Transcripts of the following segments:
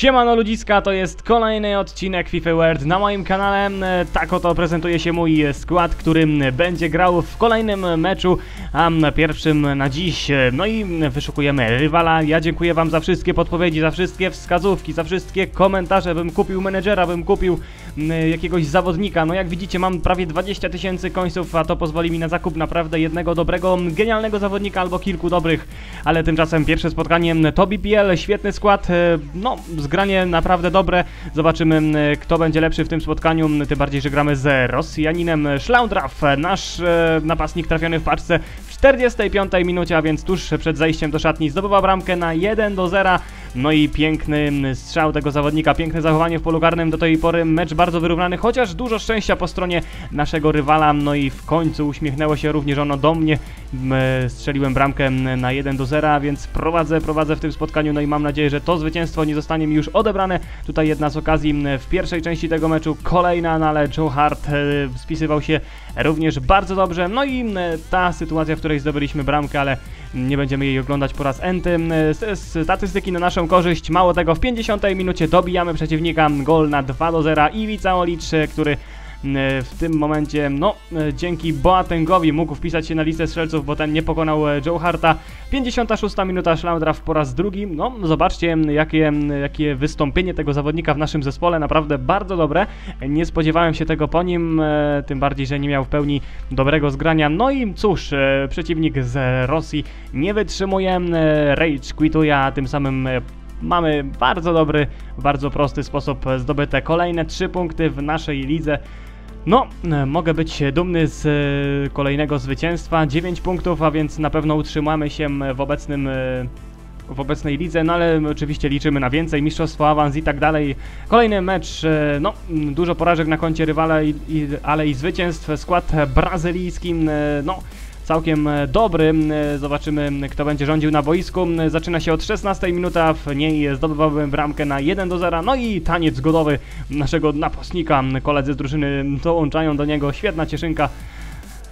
Siemano ludziska, to jest kolejny odcinek FIFA World na moim kanale. E, Tak oto prezentuje się mój skład, który będzie grał w kolejnym meczu, a pierwszym na dziś. No i wyszukujemy rywala. Ja dziękuję wam za wszystkie podpowiedzi, za wszystkie wskazówki, za wszystkie komentarze. Bym kupił menedżera, bym kupił jakiegoś zawodnika. No jak widzicie mam prawie 20 tysięcy końców, a to pozwoli mi na zakup naprawdę jednego dobrego, genialnego zawodnika albo kilku dobrych. Ale tymczasem pierwsze spotkanie to BPL, świetny skład, e, no zgranie naprawdę dobre. Zobaczymy m, kto będzie lepszy w tym spotkaniu, tym bardziej, że gramy z Rosjaninem Schlaudraff, nasz e, napastnik trafiony w paczce w 45 minucie, a więc tuż przed zejściem do szatni zdobywa bramkę na 1 do 0. No i piękny strzał tego zawodnika, piękne zachowanie w polu karnym do tej pory, mecz bardzo wyrównany, chociaż dużo szczęścia po stronie naszego rywala, no i w końcu uśmiechnęło się również ono do mnie, strzeliłem bramkę na 1 do 0, a więc prowadzę, prowadzę w tym spotkaniu, no i mam nadzieję, że to zwycięstwo nie zostanie mi już odebrane. Tutaj jedna z okazji w pierwszej części tego meczu, kolejna, no ale Joe Hart e, spisywał się również bardzo dobrze, no i ta sytuacja, w której zdobyliśmy bramkę, ale nie będziemy jej oglądać po raz enty. S- Statystyki na naszą korzyść. Mało tego, w 50 minucie dobijamy przeciwnika. Gol na 2 do 0. Iwica Olicz, który w tym momencie, no, dzięki Boatengowi mógł wpisać się na listę strzelców, bo ten nie pokonał e, Joe Harta. 56 minuta Schlaudraff po raz drugi. No, zobaczcie, jakie, jakie wystąpienie tego zawodnika w naszym zespole, naprawdę bardzo dobre. Nie spodziewałem się tego po nim, e, tym bardziej, że nie miał w pełni dobrego zgrania. No i cóż, e, przeciwnik z Rosji nie wytrzymuje, e, Rage quituje, a tym samym e, mamy bardzo dobry, bardzo prosty sposób zdobyte kolejne 3 punkty w naszej lidze. No, e, mogę być dumny z e, kolejnego zwycięstwa. 9 punktów, a więc na pewno utrzymamy się w obecnym e, w obecnej lidze, no ale oczywiście liczymy na więcej, mistrzostwo, awans i tak dalej. Kolejny mecz, no dużo porażek na koncie rywala, i, i, ale i zwycięstw. Skład brazylijski, m, no całkiem e, dobry. Zobaczymy, kto będzie rządził na boisku. Zaczyna się od 16 minuta, w niej zdobywałbym bramkę na 1 do 0. No i taniec godowy naszego napastnika. Koledzy z drużyny dołączają do niego. Świetna cieszynka.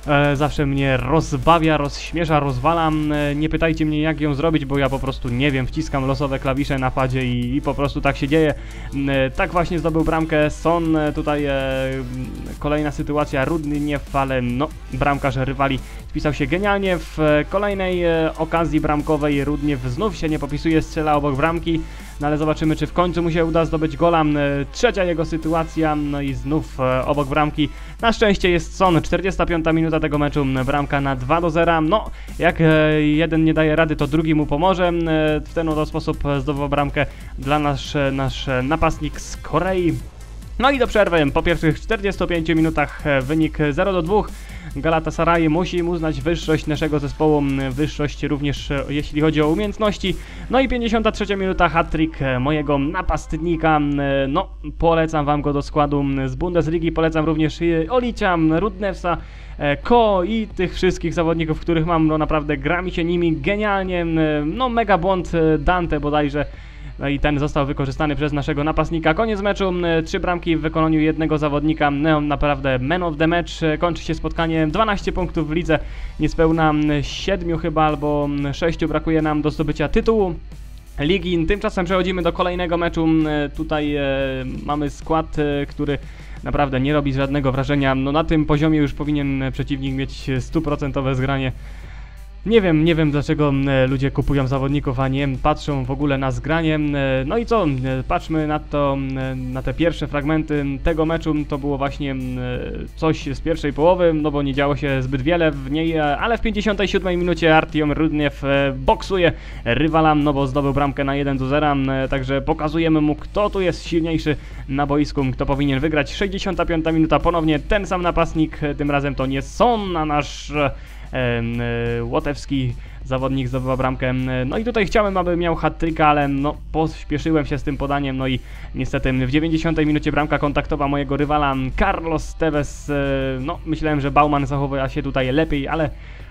E, zawsze mnie rozbawia, rozśmiesza, rozwalam. E, nie pytajcie mnie jak ją zrobić, bo ja po prostu nie wiem. Wciskam losowe klawisze na padzie i, i po prostu tak się dzieje. E, tak właśnie zdobył bramkę Son. Tutaj kolejna sytuacja, Rudny nie ale no bramkarz rywali wpisał się genialnie. W kolejnej okazji bramkowej Rudniew znów się nie popisuje, strzela obok bramki. No ale zobaczymy, czy w końcu mu się uda zdobyć gola. E, Trzecia jego sytuacja, no i znów e, obok bramki. Na szczęście jest Son, 45 minuta tego meczu, bramka na 2 do 0. No, jak e, jeden nie daje rady, to drugi mu pomoże. W ten oto sposób zdobywał bramkę dla nasz, nasz napastnik z Korei. No i do przerwy, po pierwszych 45 minutach wynik 0 do 2. Galatasaray musi im uznać wyższość naszego zespołu, wyższość również e, jeśli chodzi o umiejętności. No i 53 minuta hat-trick e, mojego napastnika. e, No, polecam wam go do składu z Bundesligi, polecam również Olicia, Rudnewsa, Ko i tych wszystkich zawodników, których mam, no naprawdę gra mi się nimi genialnie. No, mega błąd Dante bodajże. No i ten został wykorzystany przez naszego napastnika. Koniec meczu, trzy bramki w wykonaniu jednego zawodnika. No, naprawdę man of the match. Kończy się spotkanie. 12 punktów w lidze. Niespełna 7 chyba albo 6 brakuje nam do zdobycia tytułu. Ligi. Tymczasem przechodzimy do kolejnego meczu. Tutaj e, mamy skład, e, który naprawdę nie robi żadnego wrażenia. No na tym poziomie już powinien przeciwnik mieć stuprocentowe zgranie. Nie wiem, nie wiem dlaczego e, ludzie kupują zawodników, a nie patrzą w ogóle na zgranie. E, No i co? e, Patrzmy na to, na te pierwsze fragmenty tego meczu. To było właśnie coś z pierwszej połowy, no bo nie działo się zbyt wiele w niej, ale w 57 minucie Artiom Rudniew boksuje rywala, no bo zdobył bramkę na 1 do 0, m, e, także pokazujemy mu, kto tu jest silniejszy na boisku, kto powinien wygrać. 65 minuta, ponownie ten sam napastnik, tym razem to nie Son, a nasz Łotewski zawodnik zdobywa bramkę. No i tutaj chciałem, aby miał hat-tricka, ale no pośpieszyłem się z tym podaniem, no i niestety w 90 minucie bramka kontaktowa mojego rywala Carlos Tevez. e, No myślałem, że Bauman zachowuje się tutaj lepiej, ale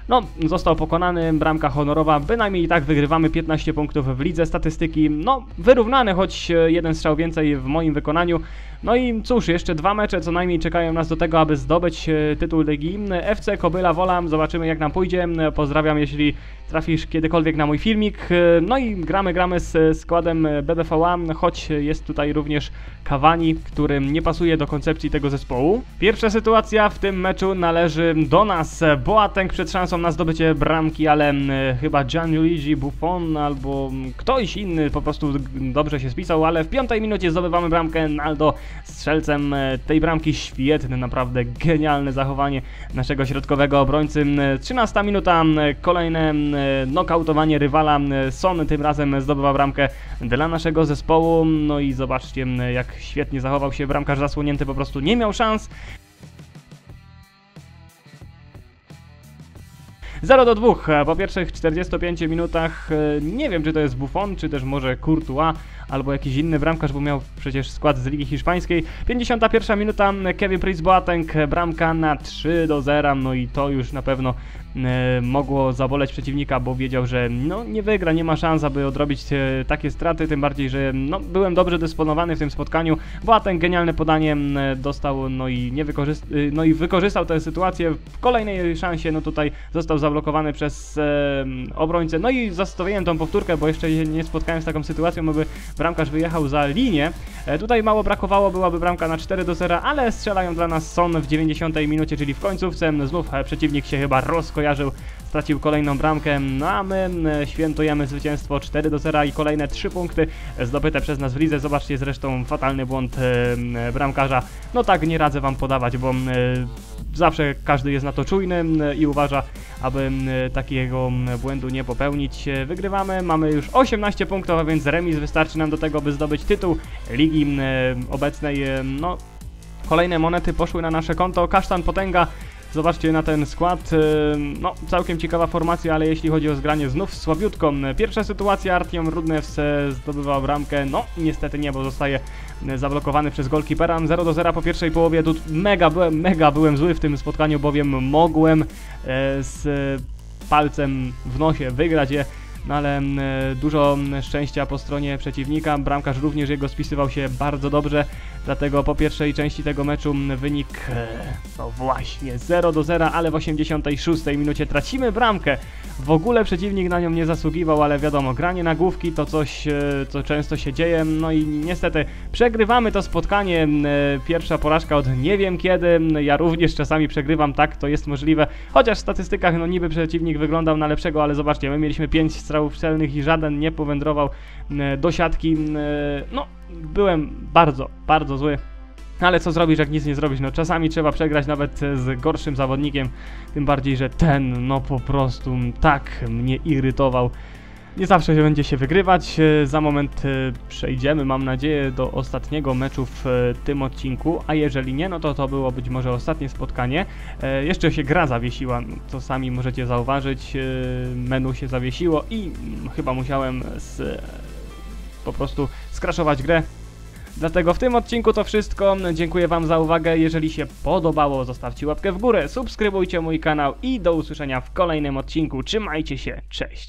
no, został pokonany, bramka honorowa, bynajmniej i tak wygrywamy 15 punktów w lidze, statystyki, no, wyrównane, choć e, jeden strzał więcej w moim wykonaniu. No i cóż, jeszcze dwa mecze co najmniej czekają nas do tego, aby zdobyć e, tytuł ligi. FC Kobyla Wola, zobaczymy jak nam pójdzie. Pozdrawiam, jeśli trafisz kiedykolwiek na mój filmik. E, No i gramy, gramy z składem BBVA, choć jest tutaj również Cavani, który nie pasuje do koncepcji tego zespołu. Pierwsza sytuacja w tym meczu należy do nas. Boateng przed szansą na zdobycie bramki, ale mm, chyba Gianluigi Buffon albo ktoś inny po prostu dobrze się spisał, ale w piątej minucie zdobywamy bramkę Naldo strzelcem e, tej bramki. Świetne, naprawdę genialne zachowanie naszego środkowego obrońcy. 13 minuta, kolejne nokautowanie rywala. Son tym razem zdobywa bramkę dla naszego zespołu. No i zobaczcie, jak świetnie zachował się bramkarz zasłonięty, po prostu nie miał szans. 0 do 2 po pierwszych 45 minutach. e, Nie wiem, czy to jest Buffon, czy też może Courtois, albo jakiś inny bramkarz, bo miał przecież skład z Ligi Hiszpańskiej. 51 minuta, Kevin Prince Boateng, bramka na 3 do 0. No i to już na pewno e, mogło zaboleć przeciwnika, bo wiedział, że no, nie wygra, nie ma szans, aby odrobić e, takie straty. Tym bardziej, że no, byłem dobrze dysponowany w tym spotkaniu. Boateng genialne podanie m, dostał, no i nie y, no i wykorzystał tę sytuację. W kolejnej szansie, no tutaj został zablokowany przez e, obrońcę. No i zastawiłem tą powtórkę, bo jeszcze nie spotkałem z taką sytuacją, aby bramkarz wyjechał za linię. E, tutaj mało brakowało, byłaby bramka na 4 do 0, ale strzelają dla nas Son w 90 minucie, czyli w końcówce. Znów e, przeciwnik się chyba rozkojarzył, stracił kolejną bramkę, no a my e, świętujemy zwycięstwo 4 do 0 i kolejne 3 punkty zdobyte przez nas w lidze. Zobaczcie zresztą fatalny błąd bramkarza. No tak, nie radzę wam podawać, bo zawsze każdy jest na to czujny i uważa, aby takiego błędu nie popełnić. E, Wygrywamy, mamy już 18 punktów, a więc remis wystarczy nam do tego, by zdobyć tytuł ligi e, obecnej. e, No, kolejne monety poszły na nasze konto. Kasztan Potęga. Zobaczcie na ten skład. e, No, całkiem ciekawa formacja, ale jeśli chodzi o zgranie, znów słabiutko. Pierwsza sytuacja, Artiom Rudnews e, zdobywa bramkę. No, niestety nie, bo zostaje e, zablokowany przez golkipera. 0 do 0 po pierwszej połowie. Tu mega byłem, mega byłem zły w tym spotkaniu, bowiem mogłem e, z palcem w nosie wygrać je. No ale mm, dużo mm, szczęścia po stronie przeciwnika. Bramkarz również jego spisywał się bardzo dobrze. Dlatego po pierwszej części tego meczu mm, wynik e, no właśnie 0 do 0, ale w 86 minucie tracimy bramkę. W ogóle przeciwnik na nią nie zasługiwał, ale wiadomo, granie na główki to coś, e, co często się dzieje. No i niestety przegrywamy to spotkanie. E, Pierwsza porażka od nie wiem kiedy. Ja również czasami przegrywam, tak, to jest możliwe. Chociaż w statystykach no niby przeciwnik wyglądał na lepszego, ale zobaczcie, my mieliśmy 5 strzałów celnych i żaden nie powędrował mm, do siatki. Mm, No, byłem bardzo, bardzo zły. Ale co zrobisz, jak nic nie zrobisz? No czasami trzeba przegrać nawet e, z gorszym zawodnikiem, tym bardziej, że ten, no po prostu tak mnie irytował. Nie zawsze będzie się wygrywać. E, Za moment e, przejdziemy, mam nadzieję, do ostatniego meczu w e, tym odcinku, a jeżeli nie, no to to było być może ostatnie spotkanie. Jeszcze się gra zawiesiła, co sami możecie zauważyć. Menu się zawiesiło i mm, chyba musiałem z, po prostu skraszować grę. Dlatego w tym odcinku to wszystko. Dziękuję Wam za uwagę. Jeżeli się podobało, zostawcie łapkę w górę, subskrybujcie mój kanał i do usłyszenia w kolejnym odcinku. Trzymajcie się, cześć!